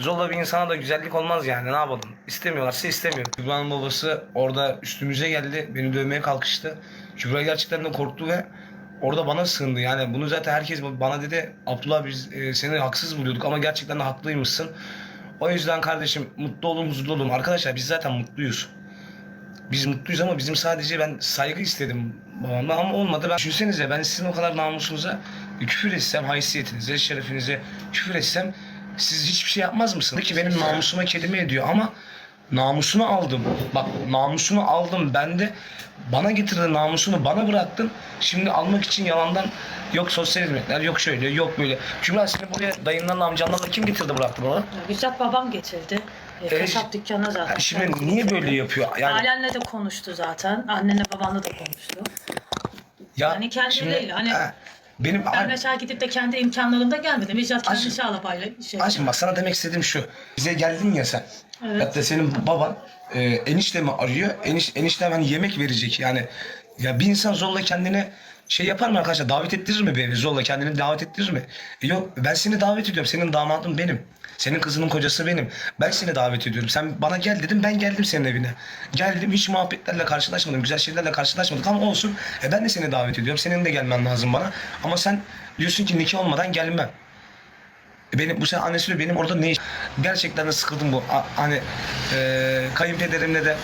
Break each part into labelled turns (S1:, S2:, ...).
S1: zorla bir insana da güzellik olmaz yani ne yapalım. İstemiyorlarsa istemiyor. Kübra'nın babası orada üstümüze geldi. Beni dövmeye kalkıştı. Kübra gerçekten de korktu ve orada bana sığındı. Yani bunu zaten herkes bana dedi. Abdullah biz e, seni haksız buluyorduk ama gerçekten de haklıymışsın. O yüzden kardeşim mutlu olun, huzurlu olun. Arkadaşlar biz zaten mutluyuz. Biz mutluyuz ama bizim sadece ben saygı istedim babamdan ama olmadı. Ben düşünsenize ben sizin o kadar namusunuza küfür etsem, haysiyetinize, şerefinize küfür etsem siz hiçbir şey yapmaz mısınız? Ki benim namusuma kelime ediyor ama namusunu aldım. Bak namusunu aldım ben de bana getirdin namusunu bana bıraktın. Şimdi almak için yalandan yok sosyal hizmetler yok şöyle yok böyle. Kübra seni buraya dayından amcandan da kim getirdi bıraktı bana?
S2: Bizzat babam getirdi. E, kasap dükkanına zaten.
S1: Şimdi niye böyle yapıyor? Yani
S2: Ailenle de konuştu zaten. Annenle babanla da konuştu.
S1: ya
S2: kendi
S1: şimdi-
S2: değil, hani-
S1: Ha, benim
S2: Ben mesela gidip de kendi imkanlarımda gelmedim. Bizzat kendi
S1: Aşkım-
S2: çağlabayla şey.
S1: Aşkım bak sana demek istediğim şu. Bize geldin ya sen.
S2: Evet.
S1: Hatta senin baban e, eniştemi arıyor. Eniş, eniştem hani yemek verecek yani. Ya bir insan zorla kendine şey yapar mı arkadaşlar? Davet ettirir mi bir eve? Zorla kendini davet ettirir mi? E, yok ben seni davet ediyorum. Senin damadın benim. Senin kızının kocası benim. Ben seni davet ediyorum. Sen bana gel dedim ben geldim senin evine. Geldim hiç muhabbetlerle karşılaşmadım. Güzel şeylerle karşılaşmadık ama olsun. E, ben de seni davet ediyorum. Senin de gelmen lazım bana. Ama sen diyorsun ki nikah olmadan gelmem. Benim bu sene annesi benim orada ne iş? Gerçekten de sıkıldım bu. Hani e, kayınpederimle de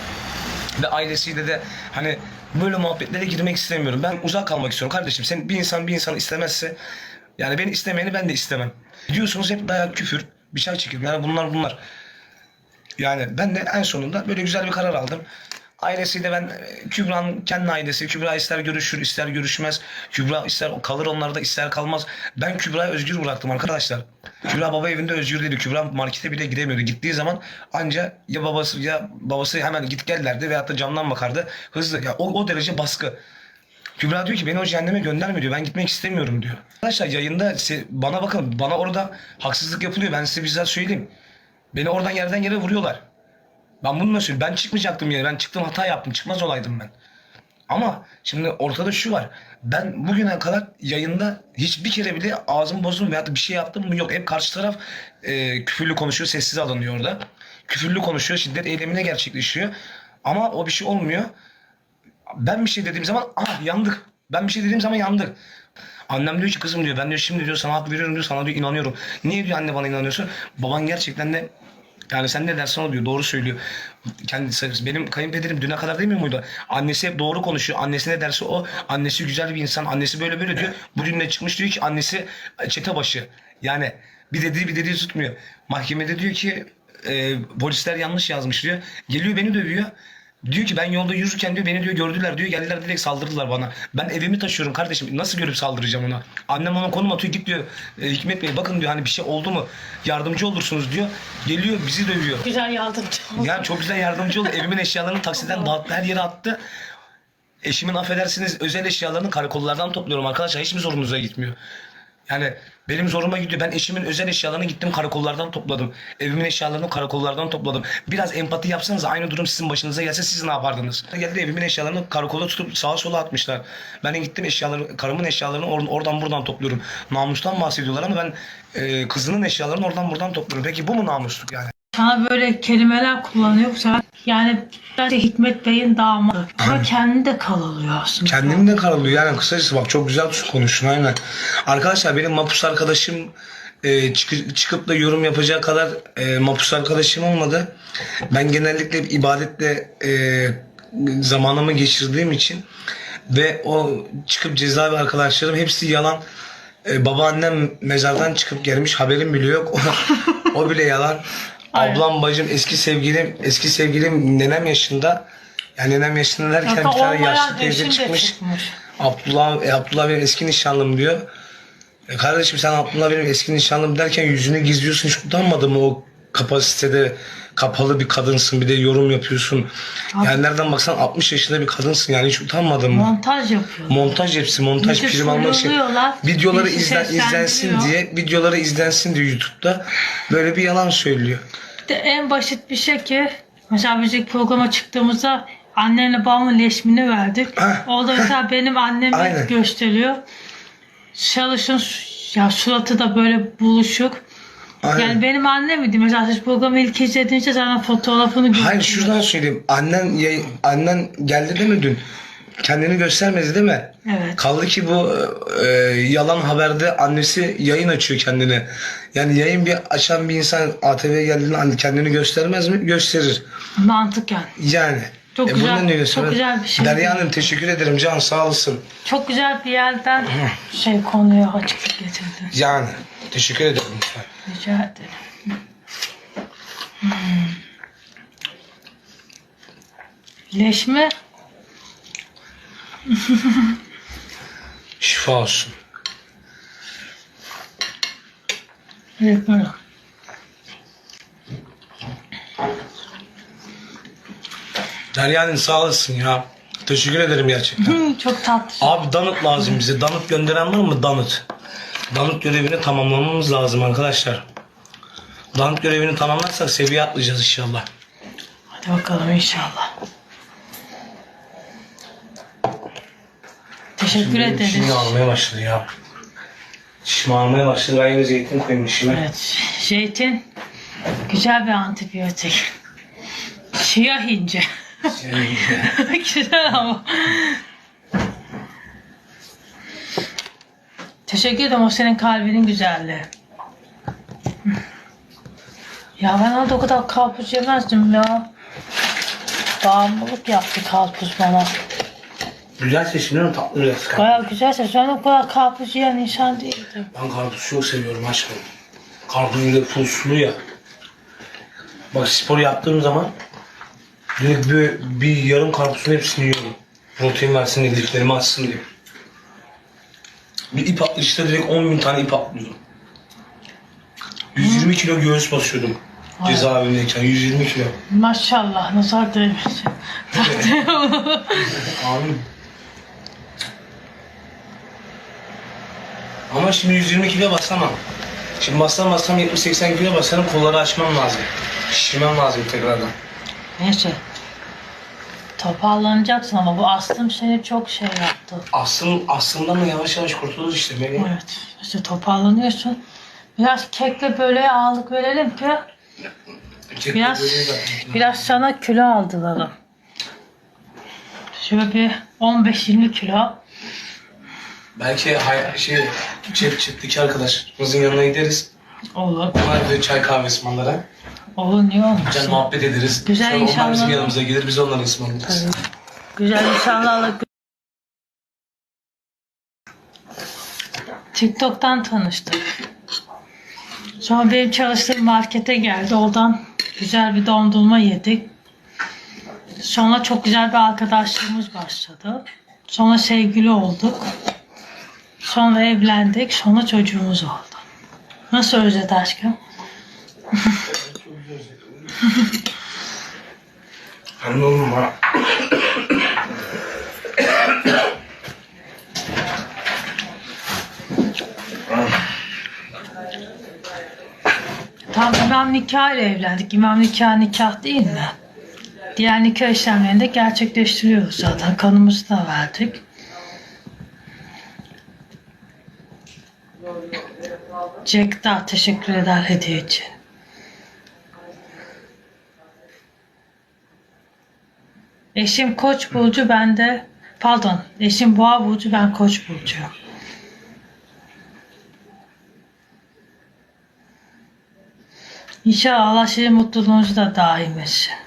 S1: ve ailesiyle de hani böyle muhabbetlere girmek istemiyorum. Ben uzak kalmak istiyorum kardeşim. Sen bir insan bir insanı istemezse yani beni istemeyeni ben de istemem. Diyorsunuz hep dayak küfür bir şey çekiyorum. Yani bunlar bunlar. Yani ben de en sonunda böyle güzel bir karar aldım. Ailesiyle ben e, Kübra'nın kendi ailesi. Kübra ister görüşür ister görüşmez. Kübra ister kalır onlarda ister kalmaz. Ben Kübra'yı özgür bıraktım arkadaşlar. Kübra baba evinde özgür değildi. Kübra markete bile gidemiyordu. Gittiği zaman anca ya babası ya babası hemen git gel derdi veyahut da camdan bakardı. Hızlı ya o, o derece baskı. Kübra diyor ki beni o cehenneme gönderme diyor. Ben gitmek istemiyorum diyor. Arkadaşlar yayında bana bakın bana orada haksızlık yapılıyor. Ben size bizzat söyleyeyim. Beni oradan yerden yere vuruyorlar. Ben bunu nasıl Ben çıkmayacaktım yere. Ben çıktım hata yaptım. Çıkmaz olaydım ben. Ama şimdi ortada şu var. Ben bugüne kadar yayında hiçbir kere bile ağzım bozdum veyahut bir şey yaptım mı yok. Hep karşı taraf e, küfürlü konuşuyor. Sessiz alınıyor orada. Küfürlü konuşuyor. Şiddet eylemine gerçekleşiyor. Ama o bir şey olmuyor. Ben bir şey dediğim zaman ah yandık. Ben bir şey dediğim zaman yandık. Annem diyor ki kızım diyor ben diyor şimdi diyor sana hak veriyorum diyor sana diyor inanıyorum. Niye diyor anne bana inanıyorsun? Baban gerçekten de yani sen ne dersen o diyor doğru söylüyor. Kendisi benim kayınpederim düne kadar demiyor muydu? Annesi hep doğru konuşuyor. Annesi ne derse o. Annesi güzel bir insan. Annesi böyle böyle diyor. Bugün ne çıkmış diyor ki annesi çete başı. Yani bir dediği bir dediği tutmuyor. Mahkemede diyor ki e, polisler yanlış yazmış diyor. Geliyor beni dövüyor. Diyor ki ben yolda yürürken diyor beni diyor gördüler diyor geldiler direkt saldırdılar bana. Ben evimi taşıyorum kardeşim nasıl görüp saldıracağım ona. Annem ona konum atıyor git diyor e, Hikmet Bey bakın diyor hani bir şey oldu mu yardımcı olursunuz diyor. Geliyor bizi dövüyor.
S2: Güzel yardımcı oldu.
S1: Ya çok güzel yardımcı oldu. Evimin eşyalarını taksiden dağıttı her yere attı. Eşimin affedersiniz özel eşyalarını karakollardan topluyorum arkadaşlar. Hiç mi zorunuza gitmiyor? Yani benim zoruma gidiyor. Ben eşimin özel eşyalarını gittim karakollardan topladım. Evimin eşyalarını karakollardan topladım. Biraz empati yapsanız aynı durum sizin başınıza gelse siz ne yapardınız? Geldi evimin eşyalarını karakola tutup sağa sola atmışlar. Ben gittim eşyaları, karımın eşyalarını or- oradan buradan topluyorum. Namustan bahsediyorlar ama ben e, kızının eşyalarını oradan buradan topluyorum. Peki bu mu namusluk yani?
S2: Sana böyle kelimeler kullanıyor. Sen yani bence Hikmet Bey'in damadı. Ama kendi de kalılıyor aslında.
S1: Kendim de karalıyor yani kısacası bak çok güzel konuştun aynen. Arkadaşlar benim mapus arkadaşım e, çıkı- çıkıp da yorum yapacağı kadar e, mapus arkadaşım olmadı. Ben genellikle ibadetle e, zamanımı geçirdiğim için ve o çıkıp cezaevi arkadaşlarım hepsi yalan. E, babaannem mezardan çıkıp gelmiş haberim bile yok. o bile yalan. Ablam bacım eski sevgilim eski sevgilim nenem yaşında. Yani nenem yaşında derken
S2: Hatta
S1: bir tane
S2: olmayan
S1: yaşlı teyze
S2: de
S1: çıkmış.
S2: çıkmış.
S1: Abdullah, e, Abdullah benim eski nişanlım diyor. E kardeşim sen Abdullah benim eski nişanlım derken yüzünü gizliyorsun hiç utanmadın mı o kapasitede kapalı bir kadınsın bir de yorum yapıyorsun. Yani nereden baksan 60 yaşında bir kadınsın yani hiç utanmadın mı?
S2: Montaj yapıyor.
S1: montaj hepsi montaj
S2: Bir de
S1: prim almak için videoları izlen, izlensin
S2: seslendiriyor.
S1: diye videoları izlensin diye YouTube'da böyle bir yalan söylüyor.
S2: De en basit bir şey ki mesela biz ilk programa çıktığımızda annenle babamın resmini verdik.
S1: Heh,
S2: Orada mesela benim annemi
S1: Aynen.
S2: gösteriyor. Çalışın ya suratı da böyle buluşuk.
S1: Aynen.
S2: Yani benim annem miydi? Mesela siz programı ilk izlediğinizde sana fotoğrafını gördüm.
S1: Hayır şuradan söyleyeyim. Annen yay- annen geldi değil mi dün? Kendini göstermedi değil mi?
S2: Evet.
S1: Kaldı ki bu e, yalan haberde annesi yayın açıyor kendine. Yani yayın bir açan bir insan ATV'ye geldiğinde kendini göstermez mi? Gösterir.
S2: Mantıken.
S1: Yani.
S2: Çok
S1: e,
S2: güzel-
S1: ne
S2: çok güzel bir şey.
S1: Derya Hanım teşekkür ederim Can sağ olasın.
S2: Çok güzel bir yerden şey konuya açıklık getirdin.
S1: Yani teşekkür ederim.
S2: Rica ederim. Hmm. Leş mi?
S1: Şifa olsun.
S2: Evet böyle.
S1: Derya Hanım sağ olasın ya. Teşekkür ederim gerçekten.
S2: Hı, Çok tatlı.
S1: Abi donut lazım bize. Donut gönderen var mı? Donut. Donut görevini tamamlamamız lazım arkadaşlar. Donut görevini tamamlarsak seviye atlayacağız inşallah.
S2: Hadi bakalım inşallah. Teşekkür ederiz.
S1: Şimdi ağrımaya başladı ya. Dişim ağrımaya başladı. Ben yine zeytin koyayım dişime.
S2: Evet. Zeytin güzel bir antibiyotik. Siyah ince. güzel ama. Teşekkür ederim o senin kalbinin güzelliği. Ya ben orada o kadar karpuz yemezdim ya. Bağımlılık yaptı karpuz bana.
S1: Güzel seçimler tatlı biraz.
S2: Baya güzelse ben o kadar karpuz yiyen insan değildim.
S1: Ben karpuz çok seviyorum aşkım. Karpuz bir de full sulu ya. Bak spor yaptığım zaman direkt bir, bir yarım karpuzun hepsini yiyorum. Protein versin diye, liflerimi açsın diye. Bir ip atlayışta direkt 10 bin tane ip atlıyorum. 120 kilo göğüs basıyordum. Cezaevindeyken 120 kilo.
S2: Maşallah nazar değmesin.
S1: Amin. Ama şimdi 120 kilo basamam. Şimdi bassam bassam 70-80 kilo basarım kolları açmam lazım. Şişirmem lazım tekrardan.
S2: Neyse. Toparlanacaksın ama bu astım seni çok şey yaptı.
S1: Aslım, aslında mı yavaş yavaş kurtulur işte beni.
S2: Evet. İşte toparlanıyorsun. Biraz kekle böreğe ağırlık verelim ki biraz biraz sana kilo aldıralım. Şöyle bir 15-20 kilo.
S1: Belki hay- şey, çift çiftlik arkadaşımızın yanına gideriz.
S2: Olur.
S1: Onlar bir çay kahve ısmarlara.
S2: Olur niye
S1: Güzel
S2: olmasın?
S1: muhabbet ederiz.
S2: Güzel
S1: Sonra onlar bizim
S2: inşallah.
S1: yanımıza gelir biz onları ısmarlarız.
S2: Güzel insanlarla TikTok'tan tanıştık. Sonra benim çalıştığım markete geldi. Oradan güzel bir dondurma yedik. Sonra çok güzel bir arkadaşlığımız başladı. Sonra sevgili olduk. Sonra evlendik. Sonra çocuğumuz oldu. Nasıl özet aşkım?
S1: Hani oğlum ha.
S2: Tam imam nikah ile evlendik. İmam nikah nikah değil mi? Diğer nikah işlemlerini de gerçekleştiriyoruz zaten. Kanımızı da verdik. Da teşekkür eder hediye için. Eşim Koç burcu ben de pardon eşim Boğa burcu ben Koç burcu. İnşallah Allah sizin mutluluğunuzu da daim etsin.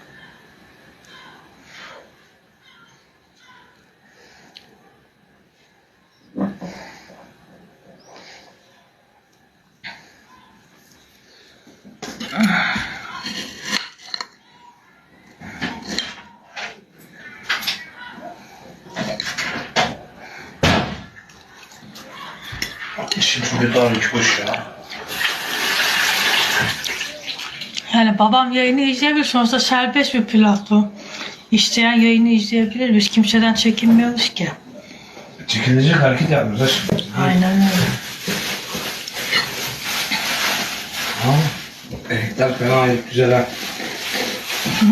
S2: Babam yayını izleyebilir. Sonuçta serbest bir platform. İsteyen yayını izleyebilir. Biz kimseden çekinmiyoruz ki.
S1: Çekilecek hareket yapmıyoruz.
S2: Aynen öyle.
S1: Ha. Erikler fena güzel ha.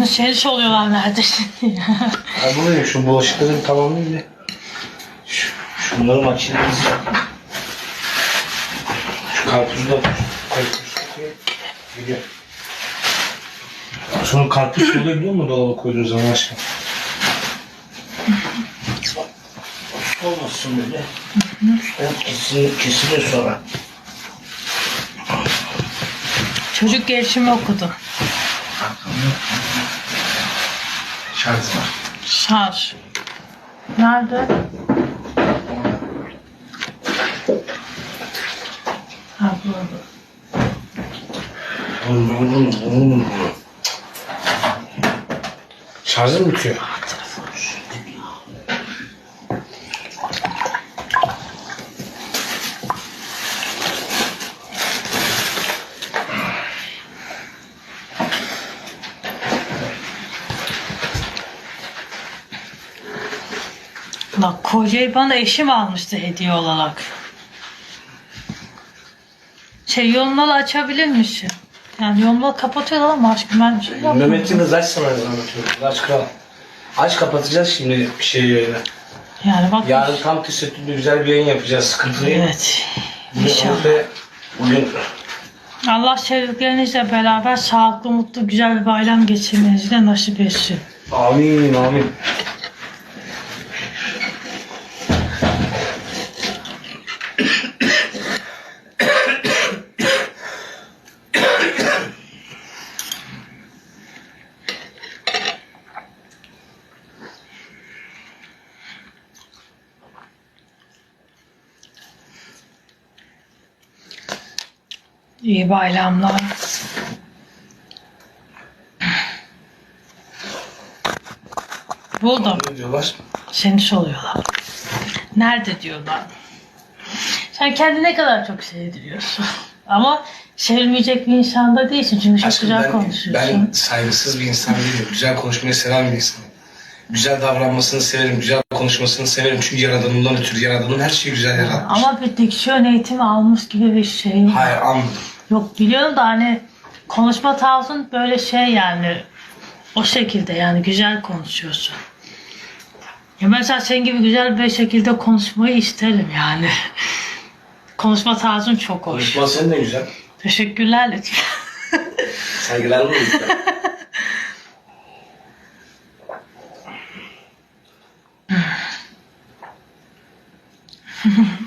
S2: Seni soruyorlar neredesin diye.
S1: Ha buradayım şu bulaşıkları tamamlayayım da. Şu, şunları makinemiz. Şu karpuzu da karpuzu koyayım. Sonra karpuz oluyor mu dolaba koyduğun zaman aşkım?
S3: Olmasın böyle. O kesin, kesilir sonra.
S2: Çocuk gelişimi okudum.
S1: Şarj var.
S2: Şarj. Nerede? Ha burada.
S1: Şarjım bitiyor.
S2: Bak kocayı bana eşim almıştı hediye olarak. Şey yolmalı açabilir misin? Yani yolmalı kapatıyorlar ama aşkım ben bir şey yapmadım.
S1: Mehmet'in kız açsana zahmet Aç kral. Aç kapatacağız şimdi bir şey yayını.
S2: Yani bak.
S1: Yarın tam tesettürlü güzel bir yayın yapacağız. Sıkıntı değil.
S2: Evet. İnşallah.
S1: Bugün
S2: Allah sevdiklerinizle beraber sağlıklı, mutlu, güzel bir bayram geçirmenizi de nasip etsin.
S1: amin amin.
S2: İyi bayramlar. Buldum.
S1: Ne diyorlar?
S2: Seni soruyorlar. Nerede diyorlar. Sen kendini ne kadar çok sevdiriyorsun. Ama sevilmeyecek bir insan da değilsin. Çünkü çok
S1: Aşkım
S2: güzel
S1: ben,
S2: konuşuyorsun.
S1: ben saygısız bir insan değilim. Güzel konuşmayı seven bir insanım. Güzel davranmasını severim, güzel konuşmasını severim. Çünkü yaradanımdan ötürü yaradanın her şeyi güzel yaratmış.
S2: Ama bir diksiyon eğitimi almış gibi bir şey.
S1: Hayır anladım.
S2: Yok biliyorum da hani konuşma tarzın böyle şey yani o şekilde yani güzel konuşuyorsun. Ya mesela senin gibi güzel bir şekilde konuşmayı isterim yani. Konuşma tarzın çok hoş.
S1: Konuşma senin de güzel.
S2: Teşekkürler lütfen.
S1: Saygılarımı lütfen.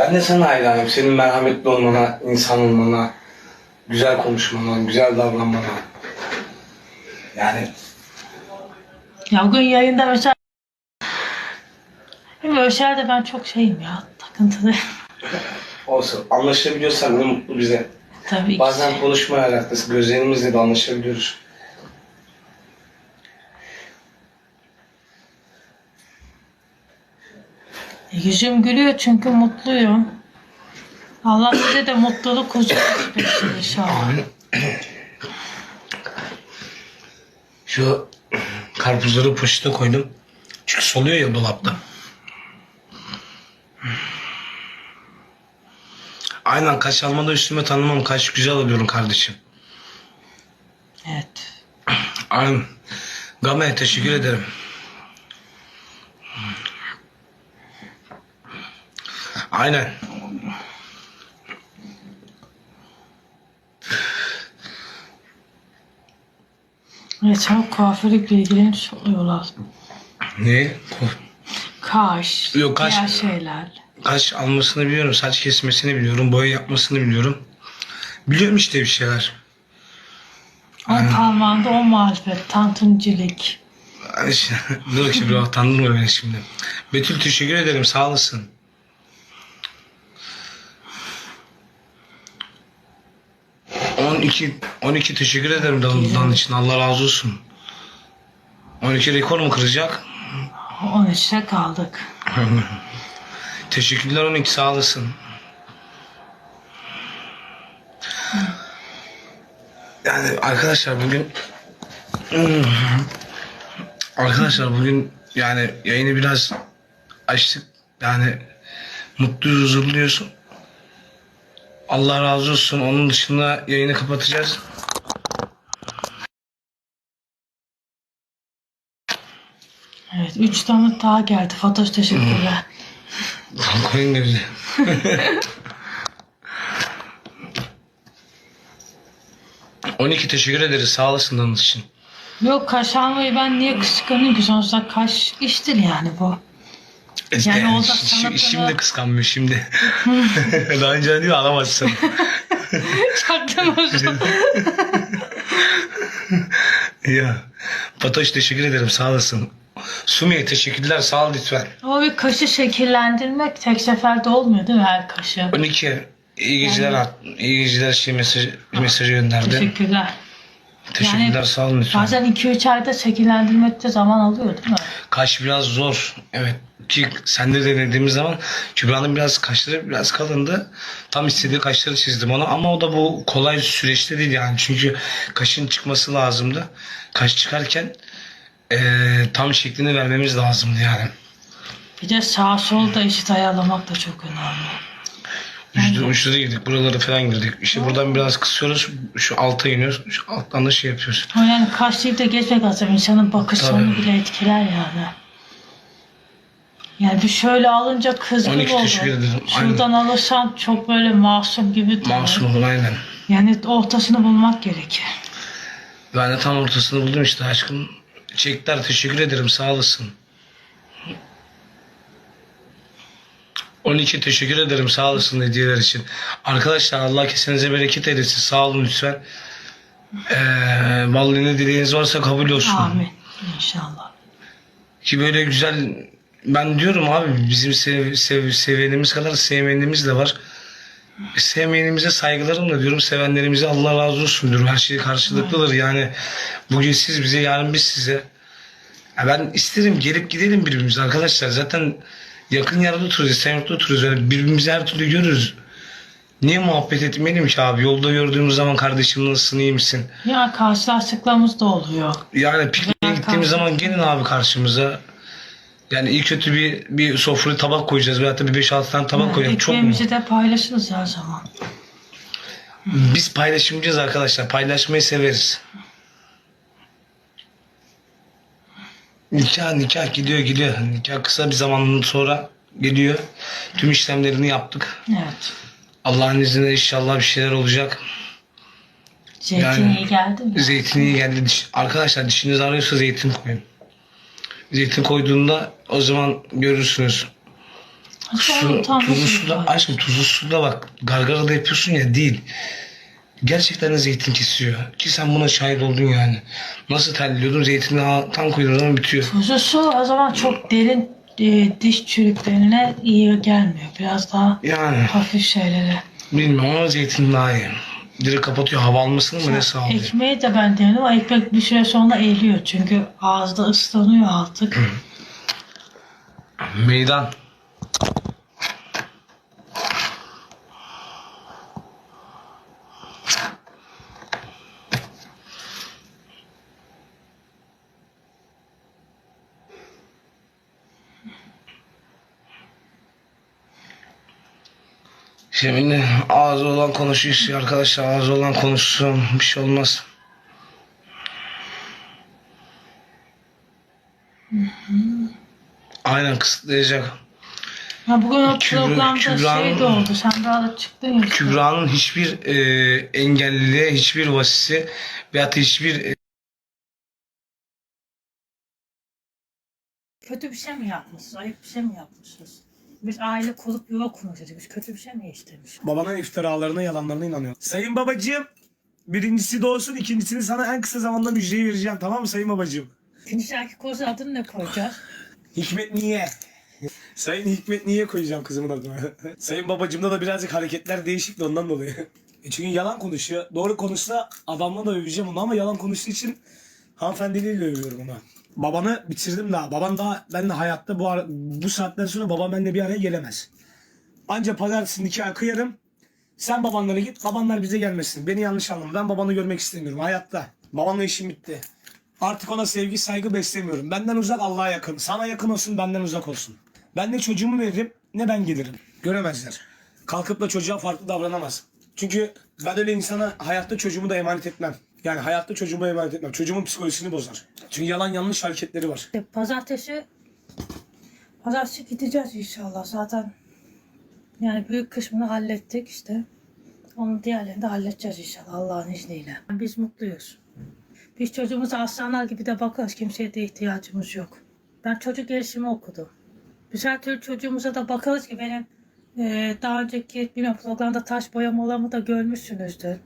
S1: ben de sana hayranım. Senin merhametli olmana, insan olmana, güzel konuşmana, güzel davranmana. Yani
S2: ya bugün yayında mesela öyle şeylerde ben çok şeyim ya takıntılı.
S1: olsun. Anlaşabiliyorsan ne mutlu bize.
S2: Tabii ki.
S1: Bazen konuşma alakası gözlerimizle de anlaşabiliyoruz.
S2: Yüzüm gülüyor çünkü mutluyum. Allah size de mutluluk huzur etsin inşallah.
S1: Şu karpuzları poşete koydum. Çünkü soluyor ya dolapta. Aynen kaş almada üstüme tanımam. Kaş güzel alıyorum kardeşim.
S2: Evet.
S1: Aynen. Game teşekkür ederim. Aynen.
S2: Sana kuaförlükle ilgili soruyorlar.
S1: Ne?
S2: Kaş,
S1: Yok, kaş-
S2: diğer şeyler.
S1: Kaş almasını biliyorum. Saç kesmesini biliyorum. Boya yapmasını biliyorum. Biliyorum işte bir şeyler.
S2: On parmağında on marifet, tantuncilik.
S1: Dur bakayım bir utandırma beni şimdi. Betül teşekkür ederim sağ olasın. On iki, 12 teşekkür ederim dalından için Allah razı olsun. 12 rekor mu kıracak?
S2: Onun içine kaldık.
S1: Teşekkürler 12 sağ olasın. Yani arkadaşlar bugün arkadaşlar bugün yani yayını biraz açtık. Yani mutluyuz, huzurluyuz. Allah razı olsun. Onun dışında yayını kapatacağız.
S2: Evet, üç tane daha geldi. Fatoş teşekkürler.
S1: Koyun gibi. 12 teşekkür ederiz sağ olasın için.
S2: Yok kaş almayı ben niye kıskanayım ki sonuçta kaş iştir yani bu. Yani o da
S1: Ş- ş-
S2: sanatına-
S1: Şimdi kıskanmıyor şimdi. Daha önce diyor alamazsın.
S2: Çaktım hocam.
S1: ya. Fatoş teşekkür ederim sağ olasın. Sumiye teşekkürler sağ ol lütfen.
S2: Ama bir kaşı şekillendirmek tek seferde olmuyor değil mi her kaşı?
S1: 12 iyi geceler at. İyi geceler şey mesaj, mesajı gönderdi.
S2: Teşekkürler.
S1: Teşekkürler
S2: Yani
S1: sağ olun lütfen.
S2: Bazen 2-3 ayda şekillendirmekte zaman alıyor değil mi?
S1: Kaş biraz zor. Evet. Ki sende de denediğimiz zaman Kübra'nın biraz kaşları biraz kalındı. Tam istediği kaşları çizdim ona ama o da bu kolay süreçte değil yani. Çünkü kaşın çıkması lazımdı. Kaş çıkarken eee, tam şeklini vermemiz lazımdı yani.
S2: Bir de sağ sol da eşit ayarlamak da çok önemli.
S1: Üstü, üstüne girdik. Buraları falan girdik. İşte buradan biraz kısıyoruz. Şu alta iniyoruz. Şu alttan da şey yapıyoruz.
S2: O yani kaş deyip de geçmek lazım. İnsanın bakışlarını
S1: Tabii.
S2: bile etkiler yani. Yani bir şöyle alınca kızgın
S1: 12
S2: oldu.
S1: teşekkür ederim.
S2: Şuradan alırsan çok böyle masum gibi duruyor.
S1: Masum olun aynen.
S2: Yani ortasını bulmak gerekir.
S1: Ben de tam ortasını buldum işte aşkım. Çekler teşekkür ederim sağ olasın. 12 teşekkür ederim sağ olasın hediyeler için. Arkadaşlar Allah kesenize bereket eylesin sağ olun lütfen. Ee, vallahi ne dileğiniz varsa kabul olsun.
S2: Amin. İnşallah.
S1: Ki böyle güzel ben diyorum abi bizim sev, sev, sevenimiz kadar sevmeyenimiz de var. Sevmeyenimize saygılarım da diyorum sevenlerimize Allah razı olsun diyorum. Her şey karşılıklıdır yani. Bugün siz bize yarın biz size. Ya ben isterim gelip gidelim birbirimize arkadaşlar. Zaten yakın yerde oturuyoruz, Esenyurt'ta oturuyoruz. Yani birbirimizi her türlü görürüz. Niye muhabbet etmeyelim ki abi? Yolda gördüğümüz zaman kardeşim nasılsın, iyi misin?
S2: Ya karşılaştıklarımız da oluyor.
S1: Yani pikniğe gittiğimiz zaman gelin abi karşımıza. Yani iyi kötü bir bir sofraya tabak koyacağız. Veyahut da bir 5-6 tane tabak koyalım. Çok mu?
S2: Ekmeğimizi de paylaşırız her zaman.
S1: Biz paylaşımcıyız arkadaşlar. Paylaşmayı severiz. Nikah nikah gidiyor gidiyor. Nikah kısa bir zaman sonra geliyor. Tüm işlemlerini yaptık.
S2: Evet.
S1: Allah'ın izniyle inşallah bir şeyler olacak.
S2: Zeytinyağı
S1: Yani-
S2: geldi mi?
S1: Zeytini geldi. Diş- Arkadaşlar dişiniz ağrıyorsa zeytin koyun. Zeytin koyduğunda o zaman görürsünüz. Su, tuzlu suda, aşkım tuzlu suda bak gargara da yapıyorsun ya değil. Gerçekten de zeytin kesiyor. Ki sen buna şahit oldun yani. Nasıl terliyordun zeytini ha- tam koyduğun zaman bitiyor.
S2: Tuzlu su o zaman çok derin e, diş çürüklerine iyi gelmiyor. Biraz daha
S1: Yani
S2: hafif şeylere.
S1: bilmiyorum ama zeytin daha iyi. Direkt kapatıyor hava almasını mı ne sağlıyor?
S2: Ekmeği de ben denedim ama ekmek bir süre sonra eriyor. Çünkü ağızda ıslanıyor artık.
S1: Meydan. Şimdi ağzı olan konuşuyor arkadaşlar ağzı olan konuşsun bir şey olmaz. Aynen kısıtlayacak.
S2: Ha, bugün o
S1: Kübra-
S2: programda
S1: Kübra'nın-
S2: şey de oldu. Sen daha da çıktın ya.
S1: Kübra'nın hiçbir e, engelliliğe, hiçbir vasisi veyahut hiçbir e,
S2: Kötü bir şey mi yapmışız? Ayıp bir şey mi yapmışız? Biz aile kurup yuva kurmuşuz. Biz kötü bir şey mi istemiş?
S4: Babanın iftiralarına, yalanlarına inanıyor. Sayın babacığım, birincisi doğsun, ikincisini sana en kısa zamanda müjdeyi vereceğim. Tamam mı sayın babacığım?
S2: İkinci erkek kozu adını ne koyacağız?
S4: Hikmet niye? sayın Hikmet niye koyacağım kızımın adını? sayın babacığımda da birazcık hareketler değişik de ondan dolayı. E çünkü yalan konuşuyor. Doğru konuşsa adamla da öveceğim onu ama yalan konuştuğu için hanımefendiliğiyle övüyorum ona. Babanı bitirdim daha. Baban daha ben de hayatta bu ara- bu saatten sonra babam benimle bir araya gelemez. Anca pazartesi nikah kıyarım. Sen babanlara git. Babanlar bize gelmesin. Beni yanlış anlama. Ben babanı görmek istemiyorum. Hayatta. Babanla işim bitti. Artık ona sevgi saygı beslemiyorum. Benden uzak Allah'a yakın. Sana yakın olsun benden uzak olsun. Ben ne çocuğumu veririm ne ben gelirim. Göremezler. Kalkıp da çocuğa farklı davranamaz. Çünkü ben öyle insana hayatta çocuğumu da emanet etmem. Yani hayatta çocuğumu emanet etmem. Çocuğumun psikolojisini bozar. Çünkü yalan yanlış hareketleri var.
S2: Pazartesi Pazartesi gideceğiz inşallah zaten. Yani büyük kısmını hallettik işte. Onun diğerlerini de halledeceğiz inşallah Allah'ın izniyle. Biz mutluyuz. Biz çocuğumuza aslanlar gibi de bakarız. Kimseye de ihtiyacımız yok. Ben çocuk gelişimi okudum. Biz her türlü çocuğumuza da bakarız ki benim e, daha önceki bilmiyorum programda taş boyamalarımı da görmüşsünüzdür.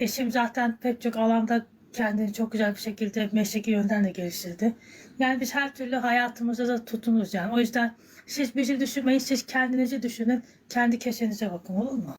S2: Eşim zaten pek çok alanda kendini çok güzel bir şekilde mesleki yönden de geliştirdi. Yani biz her türlü hayatımıza da tutunuruz yani. O yüzden siz bizi düşünmeyin, siz kendinizi düşünün, kendi kesenize bakın olur mu?